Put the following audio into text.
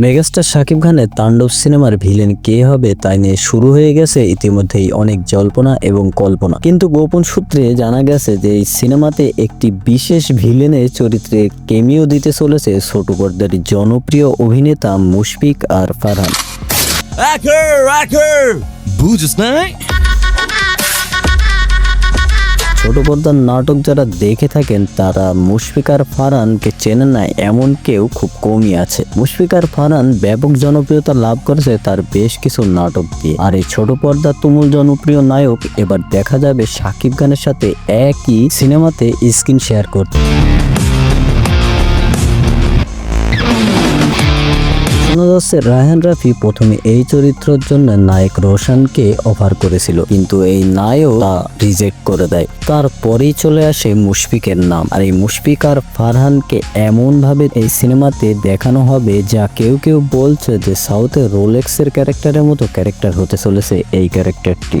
Megastar Shakib খানের তাণ্ডব সিনেমার ভিলেন কে হবে তাই নিয়ে শুরু হয়ে গেছে ইতিমধ্যেই অনেক জল্পনা এবং কল্পনা। কিন্তু গোপন সূত্রে জানা গেছে যে এই সিনেমাতে একটি বিশেষ ভিলেনের চরিত্রে কেমিও দিতে চলেছে ছোট পর্দার জনপ্রিয় অভিনেতা মুশফিক আর ফারহান! বুঝিস না ছোট পর্দার নাটক যারা দেখে থাকেন, তারা মুশফিকার ফারহানকে চেনে না, এমন কেউ খুব কমই আছে। মুশফিকার ফারহান ব্যাপক জনপ্রিয়তা লাভ করেছে তার বেশ কিছু নাটক দিয়ে। আর এই ছোট পর্দার তুমুল জনপ্রিয় নায়ক এবার দেখা যাবে সাকিব খানের সাথে একই সিনেমাতে স্ক্রিন শেয়ার করতে। শোনা যাচ্ছে রাফি প্রথমে এই চরিত্রের জন্য নায়ক রোশনকে অফার করেছিল, কিন্তু এই নায়ক তা রিজেক্ট করে দেয়। তারপরেই চলে আসে মুশফিকের নাম। আর এই মুশফিক আর ফারহানকে এমনভাবে এই সিনেমাতে দেখানো হবে যা কেউ কেউ বলছে যে সাউথের রোলেক্সের ক্যারেক্টারের মতো ক্যারেক্টার হতে চলেছে এই ক্যারেক্টারটি